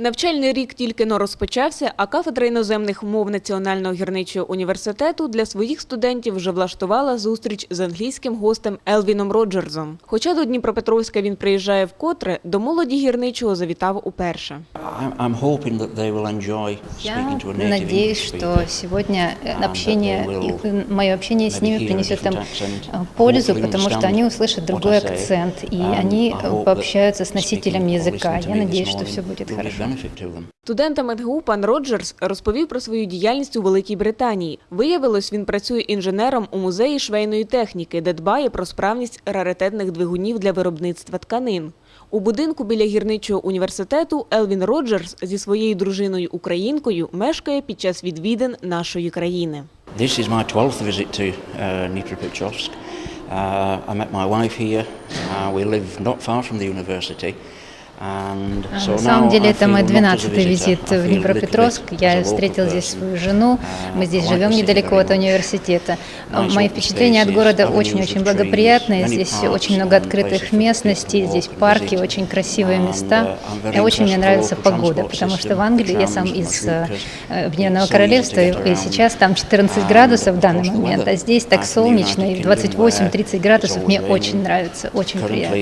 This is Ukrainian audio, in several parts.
Навчальний рік тільки но розпочався, а кафедра іноземних мов Національного гірничого університету для своїх студентів вже влаштувала зустріч з англійським гостем Елвіном Роджерсом. Хоча до Дніпропетровська він приїжджає вкотре, до молоді гірничого завітав уперше. I'm, I'm hoping that they will enjoy Я speaking to a native надеюсь, English что speaker. сегодня э, and that общение, they will их- мое общение с maybe ними hear a принесет им different accent, э, пользу, hopefully потому что understand они услышат what другой I say, акцент, и and они I э, hope that пообщаются с speaking носителем or языка. listening to Я me this надеюсь, что morning все будет will be хорошо. benefit to them. Студентам МГУ пан Роджерс розповів про свою діяльність у Великій Британії. Виявилось, він працює інженером у музеї швейної техніки, де дбає про справність раритетних двигунів для виробництва тканин. У будинку біля гірничого університету Елвін Роджерс зі своєю дружиною українкою мешкає під час відвідин нашої країни. This is my 12th visit to uh. Uh, I met my wife here. Uh, we live not far from the university. На самом деле это мой 12-й визит в Днепропетровск. Я встретил здесь свою жену. Мы здесь живем недалеко от университета. Мои впечатления от города очень-очень благоприятные. Здесь очень много открытых местностей, здесь парки, очень красивые места. И очень мне нравится погода, потому что в Англии я сам из Объединенного э, э, Королевства, и сейчас там 14 градусов в данный момент, а здесь так солнечно, и 28-30 градусов мне очень нравится, очень приятно.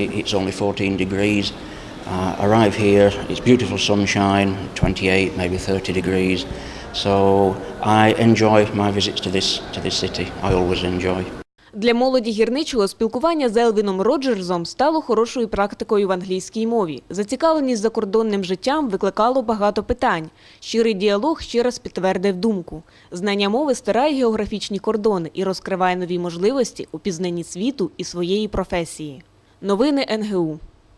Currently, it's only 14 degrees. Uh, arrive here, it's beautiful sunshine, 28, maybe 30 degrees. So I enjoy my visits to this to this city. I always enjoy. Для молоді гірничого спілкування з Елвіном Роджерсом стало хорошою практикою в англійській мові. Зацікавленість закордонним життям викликало багато питань. Щирий діалог ще раз підтвердив думку. Знання мови стирає географічні кордони і розкриває нові можливості у пізнанні світу і своєї професії. Новини НГУ.